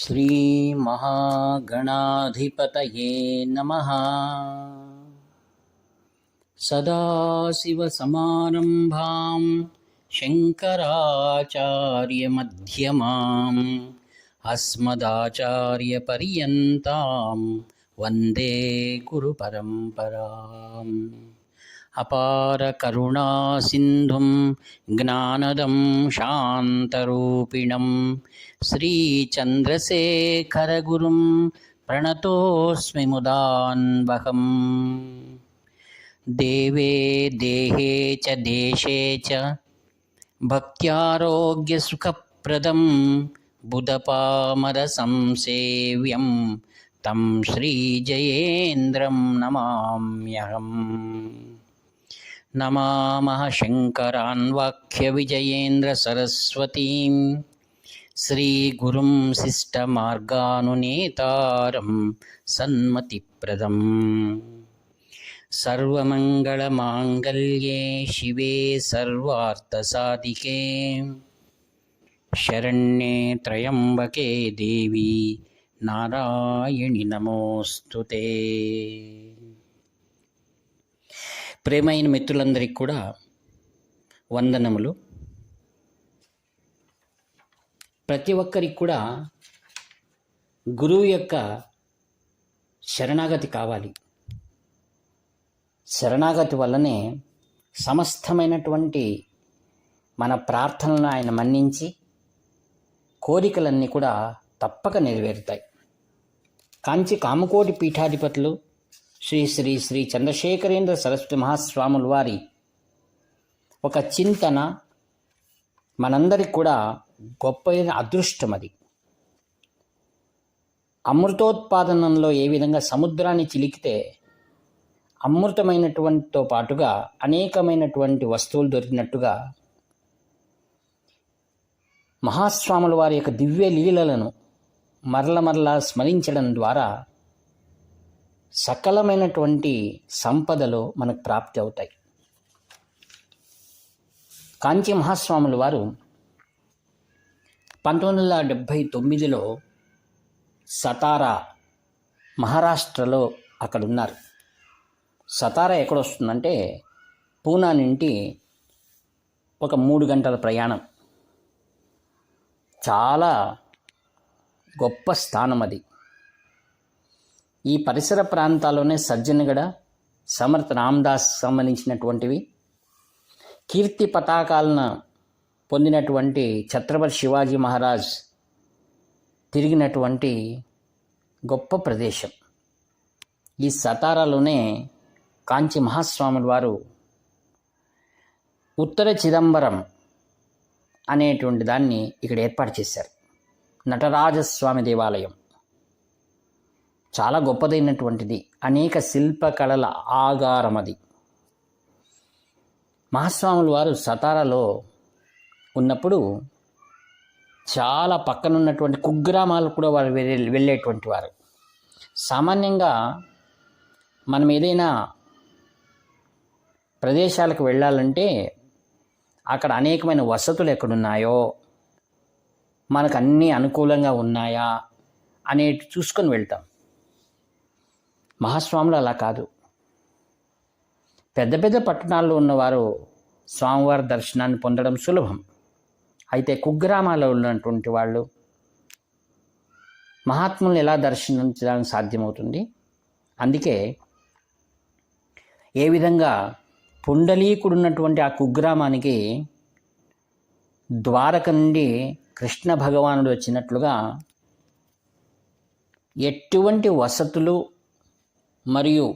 श्रीमहागणाधिपतये नमः। सदाशिवसमारम्भां शङ्कराचार्यमध्यमाम् अस्मदाचार्यपर्यन्तां वन्दे गुरुपरम्पराम् अपारकरुणासिन्धुं ज्ञानदं शान्तरूपिणं श्रीचन्द्रशेखरगुरुं प्रणतोऽस्मि मुदान्वहम्। देवे देहे च देशे च भक्त्यारोग्यसुखप्रदं बुधपामरसंसेव्यं तं श्रीजयेन्द्रं नमाम्यहम् నమామహ శంకరాన్వాఖ్యవిజయేంద్రసరస్వతీం శ్రీగురుం శిష్టమార్గానునేతారం సన్మతిప్రదం. సర్వమంగళమాంగళ్యే శివే సర్వార్థసాధికే శరణ్యే త్రయంబకే దేవి. నారాయణి నమోస్తుతే. ప్రేమైన మిత్రులందరికీ కూడా వందనములు. ప్రతి ఒక్కరికి కూడా గురువు యొక్క శరణాగతి కావాలి. శరణాగతి వల్లనే సమస్తమైనటువంటి మన ప్రార్థనలను ఆయన మన్నించి కోరికలన్నీ కూడా తప్పక నెరవేరుతాయి. కాంచి కామకోటి పీఠాధిపతులు శ్రీ శ్రీ శ్రీ చంద్రశేఖరేంద్ర సరస్వతి మహాస్వాముల వారి ఒక చింతన మనందరికి కూడా గొప్పైన అదృష్టం అది. అమృతోత్పాదనంలో ఏ విధంగా సముద్రాన్ని చిలికితే అమృతమైనటువంటితో పాటుగా అనేకమైనటువంటి వస్తువులు దొరికినట్టుగా మహాస్వాముల వారి యొక్క దివ్య లీలలను మరల మరలా స్మరించడం ద్వారా సకలమైనటువంటి సంపదలు మనకు ప్రాప్తి అవుతాయి. కాంచి మహాస్వాముల వారు పంతొమ్మిది వందల డెబ్భై తొమ్మిదిలో సతారా మహారాష్ట్రలో అక్కడ ఉన్నారు సతారా ఎక్కడొస్తుందంటే పూనా నుండి ఒక మూడు గంటల ప్రయాణం. చాలా గొప్ప స్థానం అది. ఈ పరిసర ప్రాంతాల్లోనే సజ్జనగడ సమర్థ రామదాస్ సంబంధించినటువంటివి కీర్తి పతాకాలను పొందినటువంటి ఛత్రపతి శివాజీ మహారాజ్ తిరిగినటువంటి గొప్ప ప్రదేశం. ఈ సతారాలోనే కాంచి మహాస్వాముల వారు ఉత్తర చిదంబరం అనేటువంటి దాన్ని ఇక్కడ ఏర్పాటు చేశారు. నటరాజస్వామి దేవాలయం. చాలా గొప్పదైనటువంటిది. అనేక శిల్పకళల ఆగారం అది. మహాస్వాముల వారు సతారాలో ఉన్నప్పుడు చాలా పక్కనున్నటువంటి కుగ్రామాలు కూడా వారు వెళ్ళేటువంటి వారు. సామాన్యంగా మనం ఏదైనా ప్రదేశాలకు వెళ్ళాలంటే అక్కడ అనేకమైన వసతులు ఎక్కడున్నాయో మనకు అన్నీ అనుకూలంగా ఉన్నాయా అనేటి చూసుకొని వెళ్తాం. మహాస్వాములు అలా కాదు. పెద్ద పెద్ద పట్టణాల్లో ఉన్నవారు స్వామివారి దర్శనాన్ని పొందడం సులభం. అయితే కుగ్రామాల్లో ఉన్నటువంటి వాళ్ళు మహాత్ములను ఎలా దర్శించడానికి సాధ్యమవుతుంది? అందుకే ఏ విధంగా పుండలీకుడు ఉన్నటువంటి ఆ కుగ్రామానికి ద్వారక నుండి కృష్ణ భగవానుడు వచ్చినట్లుగా ఎటువంటి వసతులు మరియు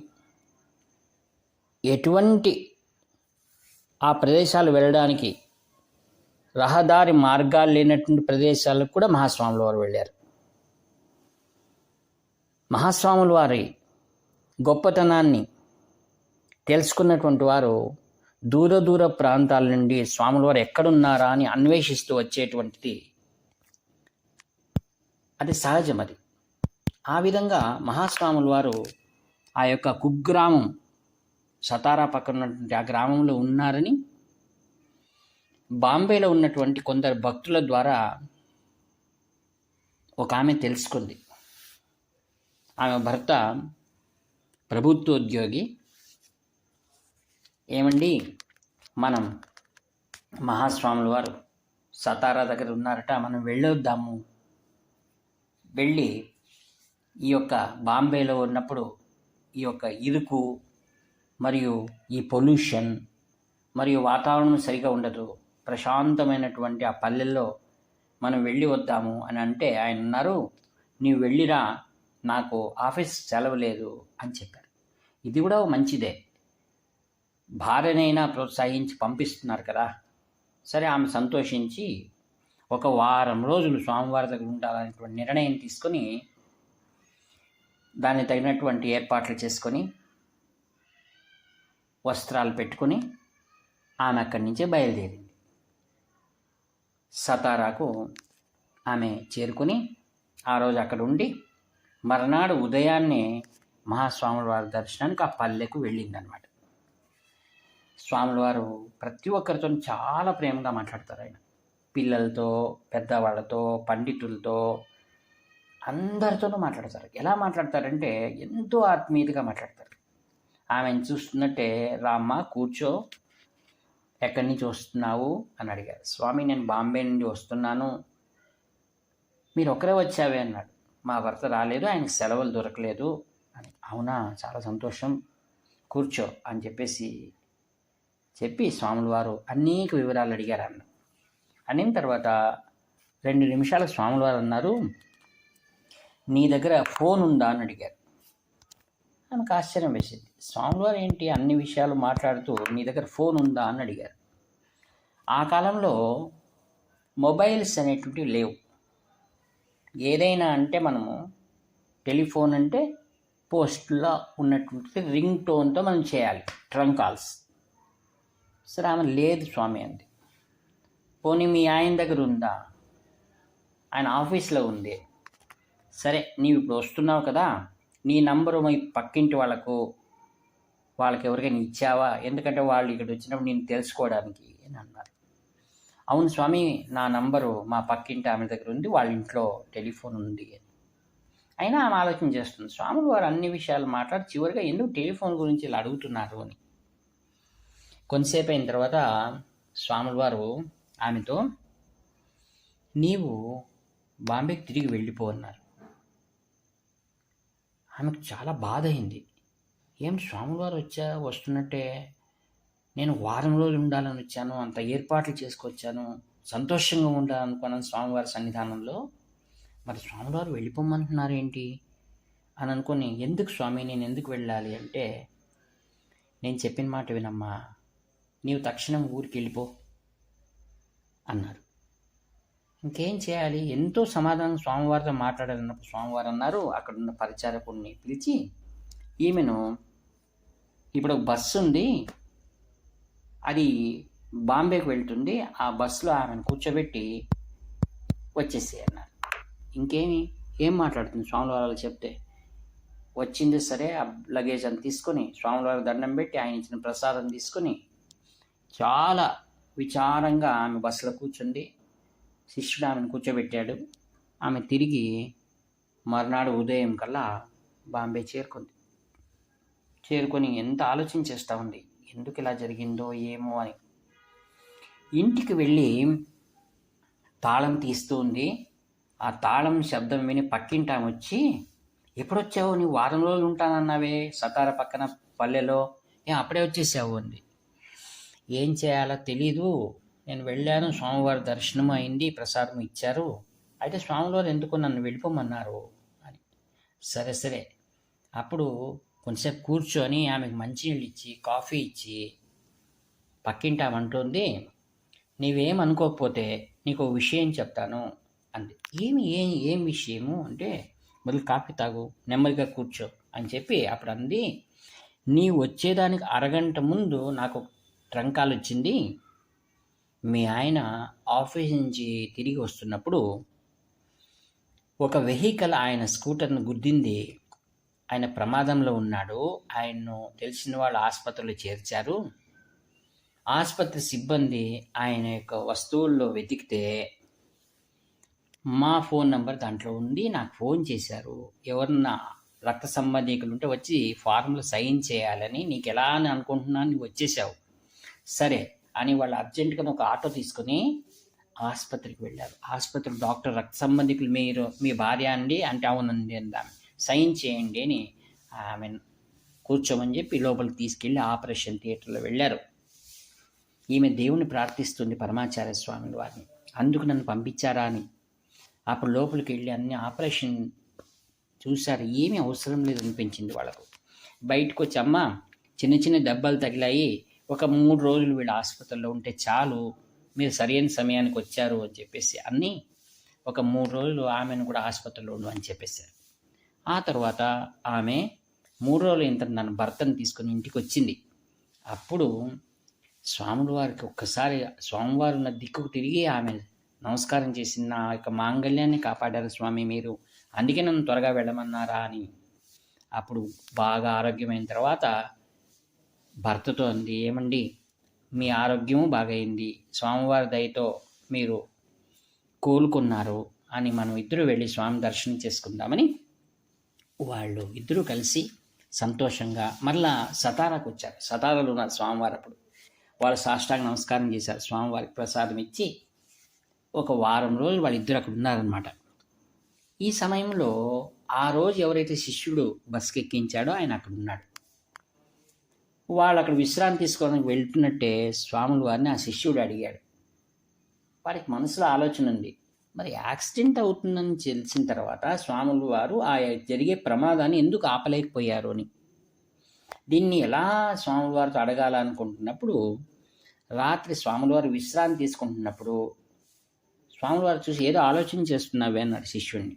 ఎటువంటి ఆ ప్రదేశాలు వెళ్ళడానికి రహదారి మార్గాలు లేనటువంటి ప్రదేశాలకు కూడా మహాస్వాముల వారు వెళ్ళారు. మహాస్వాముల వారి గొప్పతనాన్ని తెలుసుకున్నటువంటి వారు దూర దూర ప్రాంతాల నుండి స్వాముల వారు ఎక్కడున్నారా అని అన్వేషిస్తూ వచ్చేటువంటిది అది సహజం అది. ఆ విధంగా మహాస్వాముల వారు ఆ యొక్క కుగ్రామం సతారా పక్కన ఉన్నటువంటి ఆ గ్రామంలో ఉన్నారని బాంబేలో ఉన్నటువంటి కొందరు భక్తుల ద్వారా ఒక ఆమె తెలుసుకుంది. ఆమె భర్త ప్రభుత్వోద్యోగి. ఏమండి? మనం మహాస్వాముల వారు సతారా దగ్గర ఉన్నారట మనం వెళ్ళొద్దాము. వెళ్ళి ఈ యొక్క బాంబేలో ఉన్నప్పుడు ఈ యొక్క ఇరుకు మరియు ఈ పొల్యూషన్ మరియు వాతావరణం సరిగా ఉండదు. ప్రశాంతమైనటువంటి ఆ పల్లెల్లో మనం వెళ్ళి వద్దాము అని అంటే ఆయన అన్నారు నీవు వెళ్ళిరా నాకు ఆఫీస్ సెలవు లేదు అని చెప్పారు. ఇది కూడా మంచిదే. భార్యనైనా ప్రోత్సహించి పంపిస్తున్నారు కదా. సరే ఆమె సంతోషించి ఒక వారం రోజులు స్వామివారి దగ్గర ఉండాలనేటువంటి నిర్ణయం తీసుకొని దానికి తగినటువంటి ఏర్పాట్లు చేసుకొని వస్త్రాలు పెట్టుకొని ఆమె అక్కడి నుంచే బయలుదేరింది సతారాకు ఆమె చేరుకుని ఆ రోజు అక్కడ ఉండి మర్నాడు ఉదయాన్నే మహాస్వాముల వారి దర్శనానికి ఆ పల్లెకు వెళ్ళిందనమాట స్వాముల వారు ప్రతి ఒక్కరితో చాలా ప్రేమగా మాట్లాడతారు ఆయన. పిల్లలతో పెద్దవాళ్ళతో పండితులతో అందరితోనూ మాట్లాడతారు. ఎలా మాట్లాడతారంటే ఎంతో ఆత్మీయతగా మాట్లాడతారు. ఆమెను చూస్తున్నట్టే రామ్మ కూర్చో. ఎక్కడి నుంచి వస్తున్నావు? అని అడిగారు. స్వామి నేను బాంబే నుండి వస్తున్నాను. మీరు ఒకరే వచ్చావే అన్నాడు. మా భర్త రాలేదు. ఆయనకు సెలవులు దొరకలేదు. అని. అవునా? చాలా సంతోషం. కూర్చో అని చెప్పేసి చెప్పి స్వాముల వారు అనేక వివరాలు అడిగారు అన్న. అనిన తర్వాత రెండు నిమిషాలు స్వాముల వారు అన్నారు. నీ దగ్గర ఫోన్ ఉందా అని అడిగారు. ఆమెకు ఆశ్చర్యం వేసింది. స్వామివారు ఏంటి అన్ని విషయాలు మాట్లాడుతూ నీ దగ్గర ఫోన్ ఉందా అని అడిగారు. ఆ కాలంలో మొబైల్స్ అనేటువంటివి లేవు. ఏదైనా అంటే మనము టెలిఫోన్ అంటే పోస్ట్లో ఉన్నటువంటి రింగ్ టోన్తో మనం చేయాలి. ట్రంక్ కాల్స్ సరే ఆమె లేదు స్వామి అంది. పోనీ మీ ఆయన దగ్గర ఉందా? ఆయన ఆఫీస్లో ఉంది. సరే నీవు ఇప్పుడు వస్తున్నావు కదా నీ నంబరు మీ పక్కింటి వాళ్ళకు వాళ్ళకి ఎవరికైనా ఇచ్చావా? ఎందుకంటే వాళ్ళు ఇక్కడ వచ్చినప్పుడు నేను తెలుసుకోవడానికి అని అన్నారు. అవును స్వామి నా నంబరు మా పక్కింటి ఆమె దగ్గర ఉంది వాళ్ళ ఇంట్లో టెలిఫోన్ ఉంది అని. అయినా ఆమె ఆలోచన చేస్తుంది స్వాములు వారు అన్ని విషయాలు మాట్లాడి చివరిగా ఎందుకు టెలిఫోన్ గురించి ఇలా అడుగుతున్నారు అని. కొంతసేపు అయిన తర్వాత స్వాముల వారు ఆమెతో నీవు బాంబేకి తిరిగి వెళ్ళిపో అన్నారు. ఆమెకు చాలా బాధ అయింది ఏం స్వాముల వారు వచ్చా? వస్తున్నట్టే. నేను వారం రోజులు ఉండాలని వచ్చాను. అంత ఏర్పాట్లు చేసుకొచ్చాను. సంతోషంగా ఉండాలనుకున్నాను స్వామివారి సన్నిధానంలో. మరి స్వామివారు వెళ్ళిపోమంటున్నారు ఏంటి? అని అనుకుని ఎందుకు స్వామి? నేను ఎందుకు వెళ్ళాలి? అంటే నేను చెప్పిన మాట వినమ్మా. నీవు తక్షణం ఊరికి వెళ్ళిపో అన్నారు. ఇంకేం చేయాలి? ఎంతో సమాధానం స్వామివారితో మాట్లాడాలన్నప్పుడు స్వామివారు అన్నారు అక్కడ ఉన్న పరిచారకుడిని పిలిచి ఈమెను ఇప్పుడు ఒక బస్సు ఉంది. అది బాంబేకి వెళ్తుంది. ఆ బస్సులో ఆమెను కూర్చోబెట్టి వచ్చేసి అన్నారు. ఇంకేమి? ఏం మాట్లాడుతుంది స్వామివారు చెప్తే? వచ్చింది సరే ఆ లగేజ్ అని తీసుకొని స్వామివారి దండం పెట్టి ఆయన ఇచ్చిన ప్రసాదం తీసుకొని చాలా విచారంగా ఆమె బస్సులో కూర్చుండి శిష్యుడు ఆమెను కూర్చోబెట్టాడు. ఆమె తిరిగి మర్నాడు ఉదయం కల్లా బాంబే చేరుకుంది. చేరుకొని ఎంత ఆలోచించేస్తూ ఉంది? ఎందుకు ఇలా జరిగిందో ఏమో అని. ఇంటికి వెళ్ళి తాళం తీస్తూ ఉంది ఆ తాళం శబ్దం విని పక్కింటాము వచ్చి ఎప్పుడొచ్చావు? నీవు వారం రోజులు ఉంటానన్నావే. సతార పక్కన పల్లెలో. ఏ అప్పుడే వచ్చేసావు అంది. ఏం చేయాలో తెలీదు. నేను వెళ్ళాను స్వామివారి దర్శనం అయింది ప్రసాదం ఇచ్చారు. అయితే స్వామివారు ఎందుకు నన్ను వెళ్ళిపోమన్నారు అని. సరే సరే. అప్పుడు కొంచెంసేపు కూర్చొని ఆమెకు మంచినీళ్ళు ఇచ్చి కాఫీ ఇచ్చి పక్కింటి ఆమె అంటుంది నీవేం అనుకోకపోతే నీకు ఒక విషయం చెప్తాను అంది. ఏమి ఏం ఏం విషయము? అంటే మొదలు కాఫీ తాగు నెమ్మదిగా కూర్చో అని చెప్పి అప్పుడు అంది నీ వచ్చేదానికి అరగంట ముందు నాకు ట్రంకాలు వచ్చింది మీ ఆయన ఆఫీస్ నుంచి తిరిగి వస్తున్నప్పుడు ఒక వెహికల్ ఆయన స్కూటర్ను గుద్దింది. ఆయన ప్రమాదంలో ఉన్నాడు. ఆయన్ను తెలిసిన వాళ్ళు ఆసుపత్రిలో చేర్చారు. ఆసుపత్రి సిబ్బంది ఆయన యొక్క వస్తువుల్లో వెతికితే మా ఫోన్ నెంబర్ దాంట్లో ఉండి నాకు ఫోన్ చేశారు. ఎవరన్నా రక్త సంబంధికులు ఉంటే వచ్చి ఫారంలో సైన్ చేయాలని నీకు ఎలా అని అనుకుంటున్నాను నువ్వు వచ్చేసావు. సరే అని వాళ్ళు అర్జెంటుగా ఒక ఆటో తీసుకొని ఆసుపత్రికి వెళ్ళారు. ఆసుపత్రి డాక్టర్ రక్త సంబంధికులు మీరు మీ భార్య అండి అంటే అవునండి అందామె. సైన్ చేయండి అని ఆమె కూర్చోమని చెప్పి లోపలికి తీసుకెళ్ళి ఆపరేషన్ థియేటర్లో వెళ్ళారు. ఈమె దేవుని ప్రార్థిస్తుంది పరమాచార్య స్వామి వారిని. అందుకు నన్ను పంపించారా అని. అప్పుడు లోపలికి వెళ్ళి అన్ని ఆపరేషన్ చూశారు. ఏమీ అవసరం లేదు అనిపించింది వాళ్ళకు. బయటకు వచ్చి అమ్మ చిన్న చిన్న దెబ్బలు తగిలాయి. ఒక మూడు రోజులు వీళ్ళు ఆసుపత్రిలో ఉంటే చాలు మీరు సరైన సమయానికి వచ్చారు అని చెప్పేసి అన్నీ ఒక మూడు రోజులు ఆమెను కూడా ఆసుపత్రిలో ఉండు అని చెప్పేశారు. ఆ తర్వాత ఆమె మూడు రోజులు ఇంత నన్ను భర్తను తీసుకొని ఇంటికి వచ్చింది. అప్పుడు స్వాముల వారికి ఒక్కసారి స్వామివారు ఉన్న దిక్కుకు తిరిగి ఆమె నమస్కారం చేసి నా యొక్క మాంగళ్యాన్ని కాపాడారు స్వామి మీరు అందుకే నన్ను త్వరగా వెళ్ళమన్నారా అని. అప్పుడు బాగా ఆరోగ్యమైన తర్వాత భర్తతో అంది ఏమండి? మీ ఆరోగ్యము బాగైంది స్వామివారి దయతో మీరు కోలుకున్నారు అని మనం ఇద్దరు వెళ్ళి స్వామి దర్శనం చేసుకుందామని వాళ్ళు ఇద్దరూ కలిసి సంతోషంగా మరలా సతారాకు వచ్చారు. సతారాలు ఉన్నారు స్వామివారు అప్పుడు. వాళ్ళు సాష్టాంగ నమస్కారం చేశారు. స్వామివారికి ప్రసాదం ఇచ్చి ఒక వారం రోజులు వాళ్ళిద్దరు అక్కడ ఉన్నారనమాట ఈ సమయంలో ఆ రోజు ఎవరైతే శిష్యుడు బస్కెక్కించాడో ఆయన అక్కడ ఉన్నాడు. వాళ్ళు అక్కడ విశ్రాంతి తీసుకోవడానికి వెళ్తున్నట్టే స్వాముల వారిని ఆ శిష్యుడు అడిగాడు. వారికి మనసులో ఆలోచన ఉంది. మరి యాక్సిడెంట్ అవుతుందని తెలిసిన తర్వాత స్వాములు వారు ఆ జరిగే ప్రమాదాన్ని ఎందుకు ఆపలేకపోయారు అని. దీన్ని ఎలా స్వామివారితో అడగాలనుకుంటున్నప్పుడు రాత్రి స్వాముల వారు విశ్రాంతి తీసుకుంటున్నప్పుడు స్వాముల వారు చూసి ఏదో ఆలోచన చేస్తున్నావే అన్నాడు శిష్యుడిని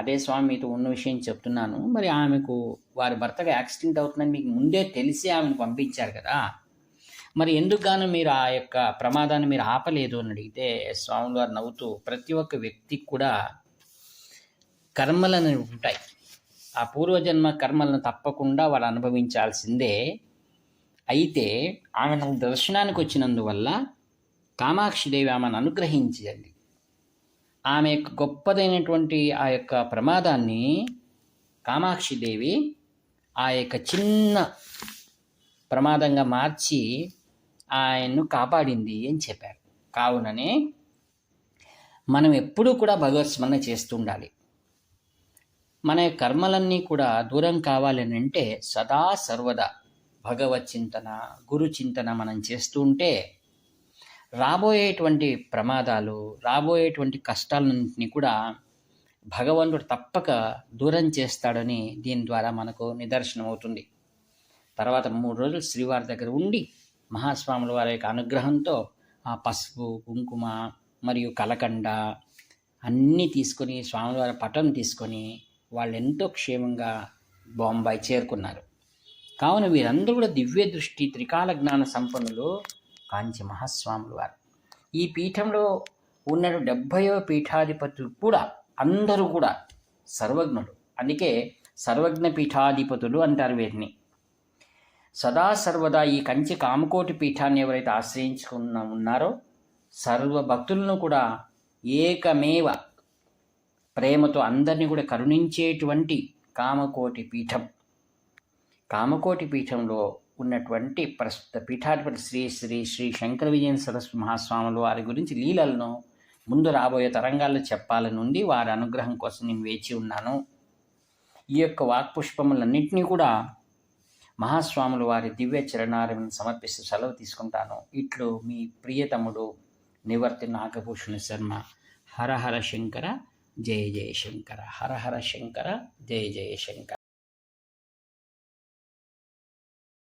అదే స్వామి మీతో ఉన్న విషయం చెప్తున్నాను. మరి ఆమెకు వారి భర్తగా యాక్సిడెంట్ అవుతుందని మీకు ముందే తెలిసి ఆమెను పంపించారు కదా. మరి ఎందుకు గాను మీరు ఆ యొక్క ప్రమాదాన్ని మీరు ఆపలేదు అని అడిగితే స్వామి వారు నవ్వుతూ ప్రతి ఒక్క వ్యక్తికి కూడా కర్మలను ఉంటాయి. ఆ పూర్వజన్మ కర్మలను తప్పకుండా వాళ్ళు అనుభవించాల్సిందే. అయితే ఆమె దర్శనానికి వచ్చినందువల్ల కామాక్షిదేవి ఆమెను అనుగ్రహించండి. ఆమె యొక్క గొప్పదైనటువంటి ఆ యొక్క ప్రమాదాన్ని కామాక్షిదేవి ఆ యొక్క చిన్న ప్రమాదంగా మార్చి ఆయన్ను కాపాడింది అని చెప్పారు. కావుననే మనం ఎప్పుడూ కూడా భగవత్ స్మరణ చేస్తూ ఉండాలి మన కర్మలన్నీ కూడా దూరం కావాలని అంటే సదా సర్వదా భగవత్ చింతన గురు చింతన మనం చేస్తూ ఉంటే రాబోయేటువంటి ప్రమాదాలు రాబోయేటువంటి కష్టాలన్నింటినీ కూడా భగవంతుడు తప్పక దూరం చేస్తాడని దీని ద్వారా మనకు నిదర్శనం అవుతుంది. తర్వాత మూడు రోజులు శ్రీవారి దగ్గర ఉండి మహాస్వాముల వారి యొక్క అనుగ్రహంతో ఆ పసుపు కుంకుమ మరియు కలకండ అన్నీ తీసుకొని స్వామివారి పటం తీసుకొని వాళ్ళు ఎంతో క్షేమంగా బాంబాయి చేరుకున్నారు. కావున వీరందరూ కూడా దివ్య దృష్టి త్రికాల జ్ఞాన సంపన్నులు కాంచి మహాస్వాములు వారు. ఈ పీఠంలో ఉన్న డెబ్భైవ పీఠాధిపతులు కూడా అందరూ కూడా సర్వజ్ఞులు. అందుకే సర్వజ్ఞ పీఠాధిపతులు అంటారు వీరిని. సదా సర్వదా ఈ కంచి కామకోటి పీఠాన్ని ఎవరైతే ఆశ్రయించుకున్న ఉన్నారో సర్వ భక్తులను కూడా ఏకమేవ ప్రేమతో అందరినీ కూడా కరుణించేటువంటి కామకోటి పీఠం. కామకోటి పీఠంలో ఉన్నటువంటి ప్రస్తుత పీఠాధిపతి శ్రీ శ్రీ శ్రీ శంకర విజయన సరస్వతి మహాస్వాములు వారి గురించి లీలలను ముందు రాబోయే తరంగాల్లో చెప్పాలని ఉంది వారి అనుగ్రహం కోసం నేను వేచి ఉన్నాను. ఈ యొక్క వాక్పుష్పములన్నింటినీ కూడా మహాస్వాములు వారి దివ్య చరణాలను సమర్పిస్తూ సెలవు తీసుకుంటాను. ఇట్లు మీ ప్రియతముడు నివర్తి నాగభూషణ శర్మ. హర హర శంకర జయ జయ శంకర. హర హర శంకర జయ జయ శంకర.